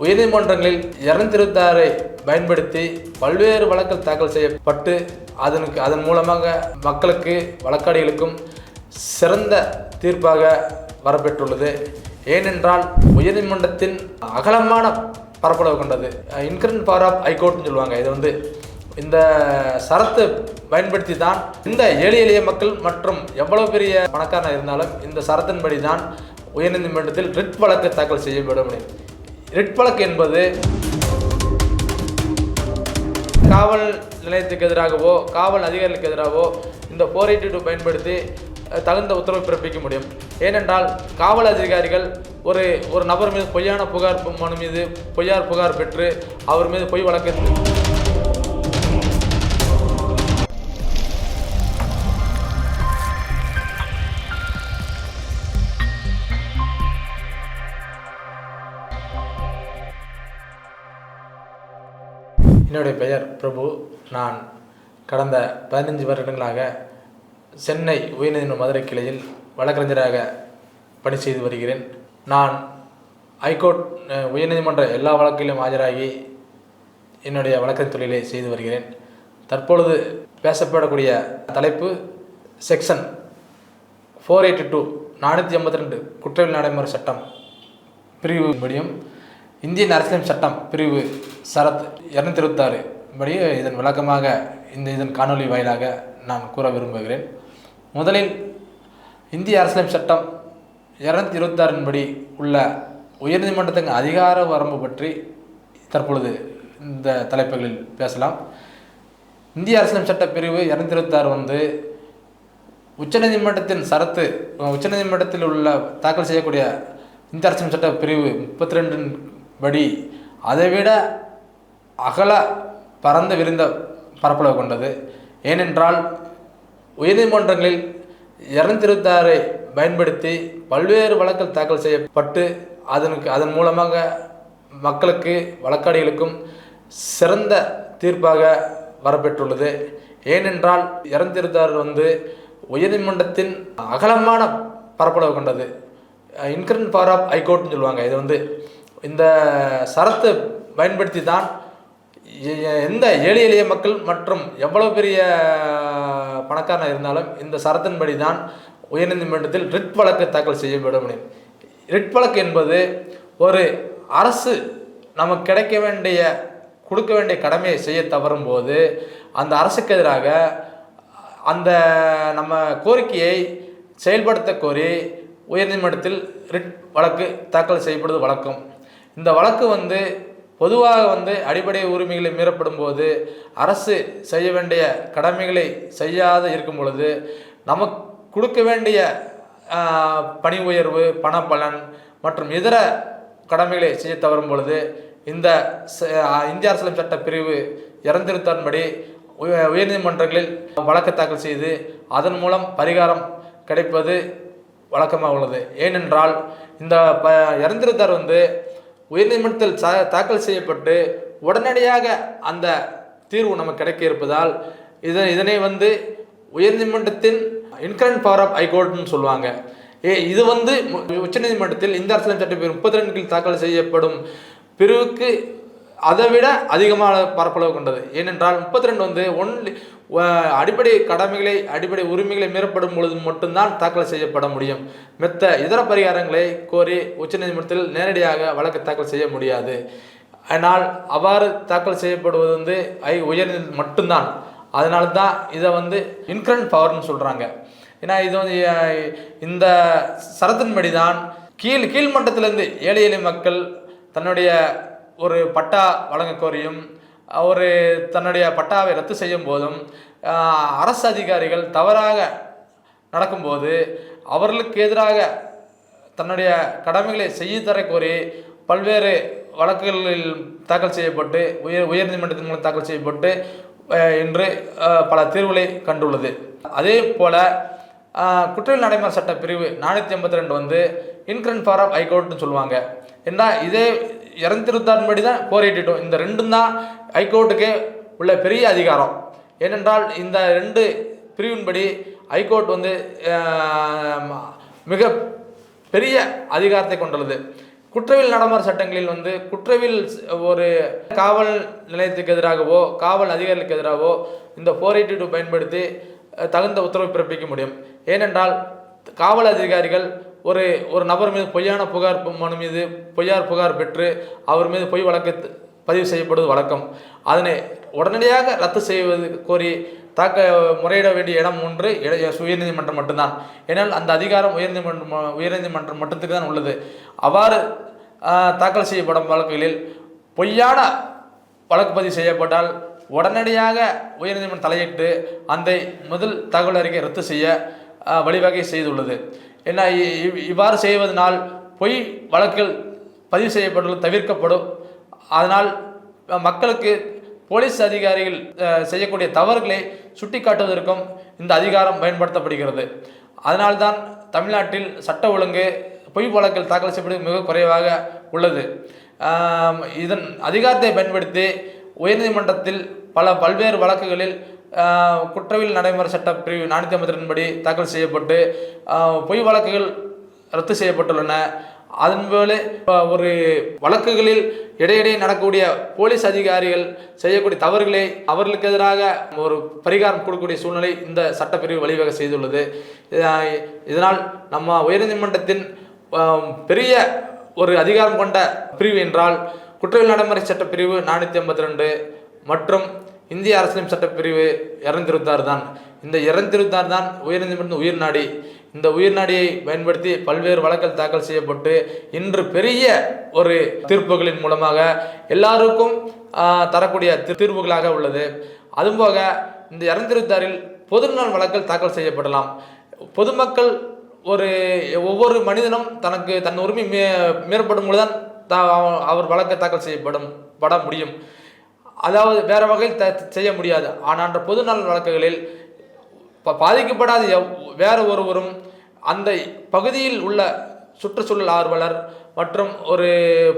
உயர்நீதிமன்றங்களில் இருநூத்தி பயன்படுத்தி பல்வேறு வழக்கில் தாக்கல் செய்யப்பட்டு அதனுக்கு அதன் மூலமாக மக்களுக்கு வழக்காடிகளுக்கும் சிறந்த தீர்ப்பாக வரப்பெற்றுள்ளது. ஏனென்றால் உயர்நீதிமன்றத்தின் அகலமான பரப்பளவு கொண்டது. இன்கரண்ட் பவர் ஆஃப் ஹைகோர்ட்னு சொல்லுவாங்க. இது வந்து இந்த சரத்தை பயன்படுத்தி தான் இந்த ஏழை எளிய மக்கள் மற்றும் எவ்வளவு பெரிய பணக்காரனாக இருந்தாலும் இந்த சரத்தின்படி தான் உயர்நீதிமன்றத்தில் ரிட் வழக்கு தாக்கல் செய்யப்பட முடியும் ரிட் என்பது காவல் நிலையத்துக்கு எதிராகவோ காவல் அதிகாரிகளுக்கு எதிராகவோ இந்த ஃபோர் எயிட்டி டூ பயன்படுத்தி தகுந்த உத்தரவு பிறப்பிக்க முடியும். ஏனென்றால் காவல் அதிகாரிகள் ஒரு ஒரு நபர் மீது பொய்யான புகார் மனு மீது பொய்யார் புகார் பெற்று அவர் மீது பொய் வழக்கு என்னுடைய பெயர் பிரபு. நான் கடந்த பதினஞ்சு வருடங்களாக சென்னை உயர்நீதிமன்ற மதுரை கிளையில் வழக்கறிஞராக பணி செய்து வருகிறேன். நான் ஹைகோர்ட் உயர்நீதிமன்ற எல்லா வழக்கிலும் ஆஜராகி என்னுடைய வழக்கறிஞர் தொழிலை செய்து வருகிறேன். தற்பொழுது பேசப்படக்கூடிய தலைப்பு செக்ஷன் ஃபோர் எயிட்டி டூ நானூற்றி ஐம்பத்தி ரெண்டு குற்றவியல் நடைமுறை சட்டம் பிரிவு முடியும். இந்தியன் அரசியலமைப்பு சட்டம் பிரிவு சரத் இரநூத்தி இருபத்தாறு படி இதன் விளக்கமாக இந்த இதன் காணொளி வாயிலாக நான் கூற விரும்புகிறேன். முதலில் இந்திய அரசியலமைப்பு சட்டம் இரநூத்தி இருபத்தாறின் படி உள்ள உயர்நீதிமன்றத்தின் அதிகார வரம்பு பற்றி தற்பொழுது இந்த தலைப்புகளில் பேசலாம். இந்திய அரசியலமைப்பு சட்ட பிரிவு இரநூத்தி இருபத்தாறு வந்து உச்சநீதிமன்றத்தின் சரத்து உச்சநீதிமன்றத்தில் உள்ள தாக்கல் செய்யக்கூடிய இந்திய அரசியல் சட்ட பிரிவு முப்பத்தி ரெண்டின் படி. அதைவிட அகல பரந்த விரிந்த பரப்பளவு கொண்டது. ஏனென்றால் உயர்நீதிமன்றங்களில் இரநூத்தி இருபத்தாறை பயன்படுத்தி பல்வேறு வழக்கில் தாக்கல் செய்யப்பட்டு அதனுக்கு அதன் மூலமாக மக்களுக்கு வழக்காடிகளுக்கும் சிறந்த தீர்ப்பாக வரப்பெற்றுள்ளது. ஏனென்றால் இரநூத்தி இருபத்தாறு வந்து உயர்நீதிமன்றத்தின் அகலமான பரப்பளவு கொண்டது. இன்கரண்ட் பவர் ஆஃப் ஹைகோர்ட்னு சொல்லுவாங்க. இது வந்து இந்த சரத்தை பயன்படுத்தி தான் எந்த எளிய எளிய மக்கள் மற்றும் எவ்வளவு பெரிய பணக்காரனாக இருந்தாலும் இந்த சரத்தின்படி தான் உயர்நீதிமன்றத்தில் ரிட் வழக்கு தாக்கல் செய்யப்பட முடியும் ரிட் வழக்கு என்பது ஒரு அரசு நமக்கு கிடைக்க வேண்டிய கொடுக்க வேண்டிய கடமையை செய்ய தவறும் போது அந்த அரசுக்கு எதிராக அந்த நம்ம கோரிக்கையை செயல்படுத்த கோரி உயர்நீதிமன்றத்தில் ரிட் வழக்கு தாக்கல் செய்யப்படுவது வழக்கம். இந்த வழக்கு வந்து பொதுவாக வந்து அடிப்படை உரிமைகளை மீறப்படும் போது அரசு செய்ய வேண்டிய கடமைகளை செய்யாத இருக்கும் பொழுது நமக்கு கொடுக்க வேண்டிய பணி உயர்வு பணப்பலன் மற்றும் இதர கடமைகளை செய்ய தவறும் பொழுது இந்த இந்திய அரசியலமைப்பு சட்ட பிரிவு இறந்திருத்தன்படி உய- உயர்நீதிமன்றங்களில் வழக்கு தாக்கல் செய்து அதன் மூலம் பரிகாரம் கிடைப்பது வழக்கமாக உள்ளது. ஏனென்றால் இந்த ப இறந்திருத்தார் வந்து உயர்நீதிமன்றத்தில் சா தாக்கல் செய்யப்பட்டு உடனடியாக அந்த தீர்வு நமக்கு கிடைக்க இருப்பதால் இதை இதனை வந்து உயர்நீதிமன்றத்தின் இன்கரண்ட் பவர் ஆஃப் ஹைகோர்ட்னு சொல்லுவாங்க ஏ இது வந்து மு- உச்சநீதிமன்றத்தில் இந்த அரசியல் சட்ட முப்பத்தி ரெண்டு கீழ் தாக்கல் செய்யப்படும் பிரிவுக்கு அதை விட அதிகமான பரப்பளவு கொண்டது. ஏனென்றால் முப்பத்தி ரெண்டு வந்து ஒன்லி அடிப்படை கடமைகளை அடிப்படை உரிமைகளை மீறப்படும் பொழுது மட்டும்தான் தாக்கல் செய்யப்பட முடியும். மெத்த இதர பரிகாரங்களை கோரி உச்சநீதிமன்றத்தில் நேரடியாக வழக்கு தாக்கல் செய்ய முடியாது. ஆனால் அவ்வாறு தாக்கல் செய்யப்படுவது வந்து ஐ உயர்ந்த மட்டும்தான். அதனால தான் இதை வந்து இன்கரண்ட் பவர்னு சொல்கிறாங்க ஏன்னா இது வந்து இந்த சரத்தின்படி தான் கீழ் கீழ்மட்டத்திலேருந்து ஏழை எளிய மக்கள் தன்னுடைய ஒரு பட்டா வழங்க கோரியும் ஒரு தன்னுடைய பட்டாவை ரத்து செய்யும் போதும் அரசு அதிகாரிகள் தவறாக நடக்கும்போது அவர்களுக்கு எதிராக தன்னுடைய கடமைகளை செய்ய தர கோரி பல்வேறு வழக்குகளில் தாக்கல் செய்யப்பட்டு உயர் உயர்நீதிமன்றத்தின் மூலம் தாக்கல் செய்யப்பட்டு இன்று பல தீர்வுகளை கண்டுள்ளது. அதே போல் குற்றவியல் நடைமுறை சட்ட பிரிவு நானூற்றி ஐம்பத்தி ரெண்டு வந்து இன்கரண்ட் ஃபார் ஆஃப் ஹைகோர்ட்னு சொல்லுவாங்க. ஏன்னா இதே இரநூத்தி தான் போரிட்டிட்டோம் இந்த ரெண்டும் தான் ஹைகோர்ட்டுக்கு உள்ள பெரிய அதிகாரம். ஏனென்றால் இந்த ரெண்டு பிரிவின்படி ஹைகோர்ட் வந்து மிக பெரிய அதிகாரத்தை கொண்டுள்ளது. குற்றவியல் நடைமுறை சட்டங்களில் வந்து குற்றவியல் ஒரு காவல் நிலையத்துக்கு எதிராகவோ காவல் அதிகாரிகளுக்கு எதிராகவோ இந்த ஃபோர் எயிட்டி டூ பயன்படுத்தி தகுந்த உத்தரவை பிறப்பிக்க முடியும். ஏனென்றால் காவல் அதிகாரிகள் ஒரு ஒரு நபர் மீது பொய்யான புகார் மனு மீது பொய்யார் புகார் பெற்று அவர் மீது பொய் வழக்கு பதிவு செய்யப்படுவது வழக்கம். அதனை உடனடியாக ரத்து செய்வது கோரி தாக்க முறையிட வேண்டிய இடம் ஒன்று உயர்நீதிமன்றம் மட்டும்தான். ஏனால் அந்த அதிகாரம் உயர்நீதிமன்றம் உயர்நீதிமன்றம் மட்டுத்துக்கு தான் உள்ளது. அவ்வாறு தாக்கல் செய்யப்படும் வழக்குகளில் பொய்யான வழக்கு பதிவு செய்யப்பட்டால் உடனடியாக உயர்நீதிமன்றம் தலையிட்டு அந்த முதல் தகவல் அறிக்கை ரத்து செய்ய வழிவகை செய்துள்ளது. என்ன இவ்வாறு செய்வதனால் பொய் வழக்குகள் பதிவு செய்யப்படுவது தவிர்க்கப்படும். அதனால் மக்களுக்கு போலீஸ் அதிகாரிகள் செய்யக்கூடிய தவறுகளை சுட்டிக்காட்டுவதற்கும் இந்த அதிகாரம் பயன்படுத்தப்படுகிறது. அதனால்தான் தமிழ்நாட்டில் சட்ட ஒழுங்கு பொய் வழக்கில் தாக்கல் செய்யப்படுவது மிக குறைவாக உள்ளது. இதன் அதிகாரத்தை பயன்படுத்தி உயர்நீதிமன்றத்தில் பல பல்வேறு வழக்குகளில் குற்றவியல் நடைமுறை சட்ட பிரிவு நானூற்றி ஐம்பத்தி படி தாக்கல் செய்யப்பட்டு பொய் வழக்குகள் ரத்து செய்யப்பட்டுள்ளன. அதன் போல ஒரு வழக்குகளில் இடையிடையே நடக்கக்கூடிய போலீஸ் அதிகாரிகள் செய்யக்கூடிய தவறுகளை அவர்களுக்கு எதிராக ஒரு பரிகாரம் கொடுக்கக்கூடிய சூழ்நிலை இந்த சட்டப்பிரிவு வழிவகை செய்துள்ளது. இதனால் நம்ம உயர்நீதிமன்றத்தின் பெரிய ஒரு அதிகாரம் கொண்ட பிரிவு என்றால் குற்றவியல் நடைமுறை சட்டப்பிரிவு நானூற்றி ஐம்பத்தி ரெண்டு மற்றும் இந்திய அரசியலமைப்பு சட்டப்பிரிவு இரநூத்தி தான் இந்த இறந்திருத்தார் தான் உயர்நீதிமன்றம் உயிர் நாடி. இந்த உயிர் நாடியை பயன்படுத்தி பல்வேறு வழக்கில் தாக்கல் செய்யப்பட்டு இன்று பெரிய ஒரு தீர்ப்புகளின் மூலமாக எல்லாருக்கும் தரக்கூடிய தீ- தீர்வுகளாக உள்ளது. அதுபோக இந்த இரநூத்தி இருபத்தாறில் பொதுநல தாக்கல் செய்யப்படலாம். பொதுமக்கள் ஒரு ஒவ்வொரு மனிதனும் தனக்கு தன் உரிமை மே மேற்படும் பொழுதுதான் தா- அவ- அவர் வழக்கு தாக்கல் செய்யப்படும் பட முடியும். அதாவது வேறு வகையில் த- செய்ய முடியாது. ஆனால் பொதுநல வழக்குகளில் ப- பாதிக்கப்படாத எவ் ஒருவரும் அந்த பகுதியில் உள்ள சுற்றுச்சூழல் ஆர்வலர் மற்றும் ஒரு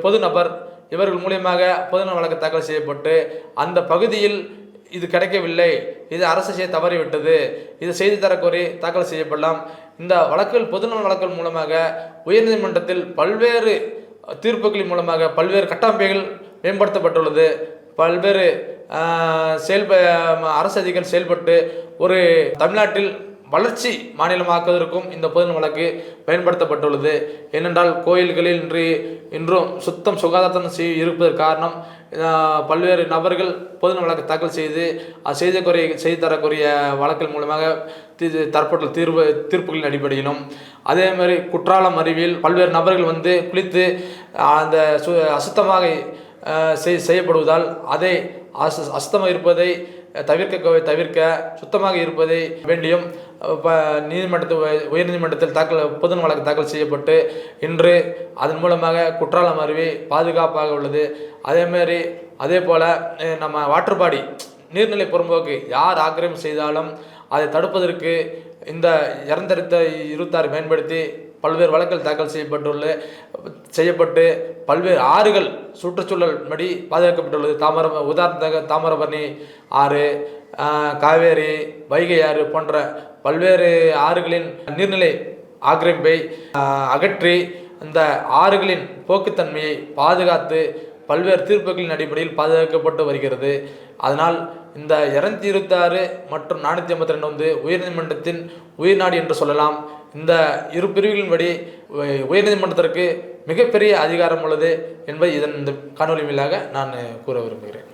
பொதுநபர் இவர்கள் மூலியமாக பொதுநல வழக்கு தாக்கல் செய்யப்பட்டு அந்த பகுதியில் இது கிடைக்கவில்லை. இது அரசு செய்ய தவறிவிட்டது. இது செய்து தரக்கோரி தாக்கல் செய்யப்படலாம். இந்த வழக்குகள் பொதுநல வழக்குகள் மூலமாக உயர்நீதிமன்றத்தில் பல்வேறு தீர்ப்புகளின் மூலமாக பல்வேறு கட்டமைப்புகள் மேம்படுத்தப்பட்டுள்ளது. பல்வேறு செயல்ப அரசு அதிகாரிகள் செயல்பட்டு ஒரு தமிழ்நாட்டில் வளர்ச்சி மாநிலமாக்குவதற்கும் இந்த பொதுநல வழக்கு பயன்படுத்தப்பட்டுள்ளது. ஏனென்றால் கோயில்களில் இன்று இன்றும் சுத்தம் சுகாதாரம் செய் இருப்பதற்கு காரணம் பல்வேறு நபர்கள் பொதுநல வழக்கு தாக்கல் செய்து அது செய்த குறை செய்து தரக்கூடிய வழக்கின் மூலமாக தீ- தீர்வு தீர்ப்புகளின் அடிப்படையிலும். அதே மாதிரி குற்றாலம் அருவியில் பல்வேறு நபர்கள் வந்து குளித்து அந்த சு அசுத்தமாக செய்யப்படுவதால் அதை அஸ் அஸ்தமாக இருப்பதை தவிர்க்க தவிர்க்க சுத்தமாக இருப்பதை வேண்டியும் இப்போ நீதிமன்றத்தில் உயர்நீதிமன்றத்தில் தாக்கல் பொதுநல வழக்கு தாக்கல் செய்யப்பட்டு இன்று அதன் மூலமாக குற்றாலம் அருவி பாதுகாப்பாக உள்ளது. அதேமாரி அதே போல் நம்ம வாட்டர் பாடி நீர்நிலை புறம்போக்கு யார் ஆக்கிரமிப்பு செய்தாலும் அதை தடுப்பதற்கு இந்த இறந்தெடுத்த இருபத்தாறு பயன்படுத்தி பல்வேறு வழக்குகள் தாக்கல் செய்யப்பட்டுள்ள செய்யப்பட்டு பல்வேறு ஆறுகள் சுற்றுச்சூழல் படி பாதுகாக்கப்பட்டுள்ளது. தாமர உதாரணத்தாக தாமிரபரணி ஆறு காவேரி வைகை ஆறு போன்ற பல்வேறு ஆறுகளின் நீர்நிலை ஆக்கிரமிப்பை அகற்றி அந்த ஆறுகளின் போக்குத்தன்மையை பாதுகாத்து பல்வேறு தீர்ப்புகளின் அடிப்படையில் பாதுகாக்கப்பட்டு வருகிறது. அதனால் இந்த இரநூத்தி இருபத்தாறு மற்றும் நானூற்றி ஐம்பத்தி ரெண்டு வந்து உயர்நீதிமன்றத்தின் உயிர்நாடி என்று சொல்லலாம். இந்த இரு பிரிவுகளின்படி உயர்நீதிமன்றத்திற்கு மிகப்பெரிய அதிகாரம் உள்ளது என்பதை இதன் இந்த காணொலி மேலாக நான் கூற விரும்புகிறேன்.